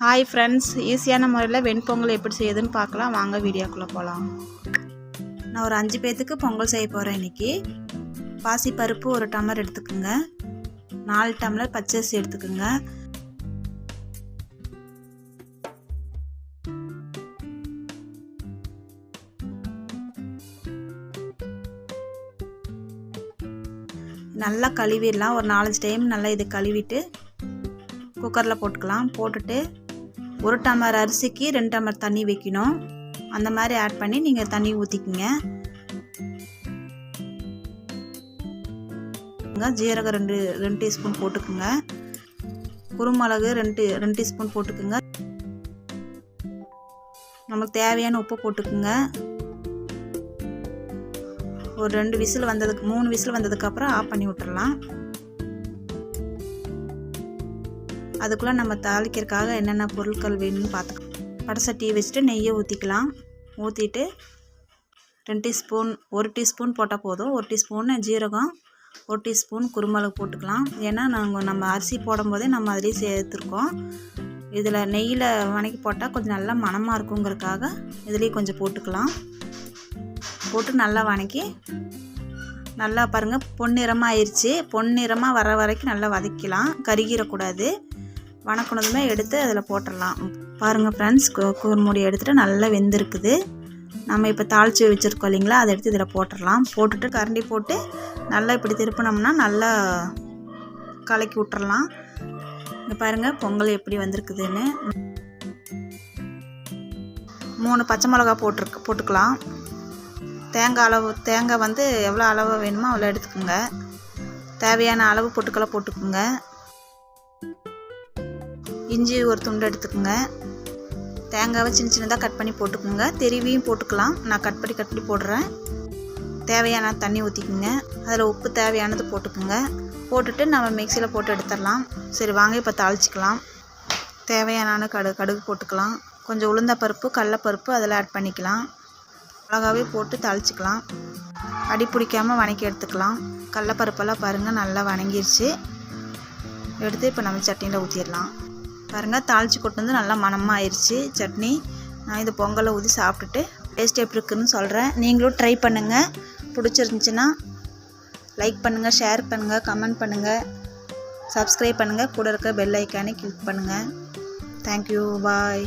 Hi friends ஈஸியான முறையில் வெண்பொங்கல் எப்படி செய்யுதுன்னு பார்க்கலாம். வாங்க வீடியோக்குள்ளே போகலாம் நான் ஒரு அஞ்சு பேர்த்துக்கு பொங்கல் செய்ய போகிறேன் இன்றைக்கி பாசி பருப்பு ஒரு டம்ளர் எடுத்துக்கோங்க. நாலு டம்ளர் பச்சரிசி எடுத்துக்கோங்க. நல்லா கழுவிடலாம். ஒரு நாலஞ்சு டைம் நல்லா இது கழுவிட்டு குக்கரில் போட்டுக்கலாம். போட்டுட்டு ஒரு டம்ளர் அரிசிக்கு ரெண்டு டம்ளர் தண்ணி வைக்கணும். அந்த மாதிரி ஆட் பண்ணி நீங்கள் தண்ணி ஊற்றிக்கிங்க ஜீரகம் ரெண்டு ரெண்டு டீஸ்பூன் போட்டுக்குங்க. குருமிளகு ரெண்டு ரெண்டு டீஸ்பூன் போட்டுக்குங்க. நமக்கு தேவையான உப்பு போட்டுக்குங்க. ஒரு ரெண்டு விசில் வந்ததுக்கு மூணு விசில் வந்ததுக்கப்புறம் ஆஃப் பண்ணி விட்டுறலாம். அதுக்குள்ளே நம்ம தாளிக்கிறதுக்காக என்னென்ன பொருட்கள் வேணும்னு பார்த்துக்கலாம். படசட்டியை வச்சுட்டு நெய்யை ஊற்றிக்கலாம். ஊற்றிட்டு ரெண்டு டீஸ்பூன் ஒரு டீஸ்பூன் போட்டால் போதும். ஒரு டீஸ்பூன் ஜீரகம் ஒரு டீஸ்பூன் குருமிளகு போட்டுக்கலாம். ஏன்னா நாங்கள் நம்ம அரிசி போடும்போதே நம்ம அதிலே சேர்த்துருக்கோம். இதில் நெய்யில் வணக்கி போட்டால் கொஞ்சம் நல்லா மணமாக இருக்குங்கிறதுக்காக இதுலேயே கொஞ்சம் போட்டுக்கலாம். போட்டு நல்லா வணக்கி நல்லா பாருங்கள் பொன்னிறமாக ஆயிடுச்சு பொன்னிறமாக வர வரைக்கும் நல்லா வதக்கலாம் கருகிடக்கூடாது. வணக்கினதுமே எடுத்து அதில் போட்டுடலாம். பாருங்கள் ஃப்ரெண்ட்ஸ் குக்கர் மூடி எடுத்துகிட்டு நல்லா வெந்திருக்குது. நம்ம இப்போ தாளித்து வச்சுருக்கோம் இல்லைங்களா? அதை எடுத்து இதில் போட்டுடலாம். போட்டுட்டு கரண்டி போட்டு நல்லா இப்படி திருப்பினோம்னா நல்லா கலக்கி விட்டுறலாம். இங்கே பாருங்கள் பொங்கல் எப்படி வந்திருக்குதுன்னு. மூணு பச்சை மிளகா போட்டிருக்கு போட்டுக்கலாம். தேங்காய் அளவு தேங்காய் வந்து எவ்வளோ அளவு வேணுமோ அவ்வளோ எடுத்துக்கோங்க. தேவையான அளவு பொட்டுக்களை போட்டுக்கோங்க. இஞ்சி ஒரு துண்டு எடுத்துக்கோங்க. தேங்காவை சின்ன சின்னதாக கட் பண்ணி போட்டுக்கோங்க. தெருவியும் போட்டுக்கலாம். நான் கட் பண்ணி கட் பண்ணி போடுறேன். தேவையான தண்ணி ஊற்றிக்குங்க அதில் உப்பு தேவையானது போட்டுக்கோங்க. போட்டுட்டு நம்ம மிக்சியில் போட்டு எடுத்துடலாம். சரி வாங்க இப்போ தாளிச்சிக்கலாம். தேவையான கடு கடுகு போட்டுக்கலாம். கொஞ்சம் உளுந்த பருப்பு கடலப்பருப்பு அதில் ஆட் பண்ணிக்கலாம். மிளகாவே போட்டு தாளிச்சிக்கலாம். அடி பிடிக்காமல் வணக்கி எடுத்துக்கலாம். கடலப்பருப்பெல்லாம் பாருங்கள் நல்லா வணங்கிருச்சு. எடுத்து இப்போ நம்ம சட்னியில் ஊற்றிடலாம் பாருங்கள் தாளித்து கொட்டு வந்து நல்லா மணமாக ஆயிடுச்சு சட்னி. நான் இது பொங்கலை ஊற்றி சாப்பிட்டுட்டு டேஸ்ட் எப்படி இருக்குன்னு சொல்கிறேன் நீங்களும் ட்ரை பண்ணுங்கள் பிடிச்சிருந்துச்சின்னா லைக் பண்ணுங்கள் ஷேர் பண்ணுங்கள் கமெண்ட் பண்ணுங்கள் சப்ஸ்கிரைப் பண்ணுங்கள் கூட இருக்க பெல் ஐக்கானே கிளிக் பண்ணுங்கள் தேங்க்யூ பாய்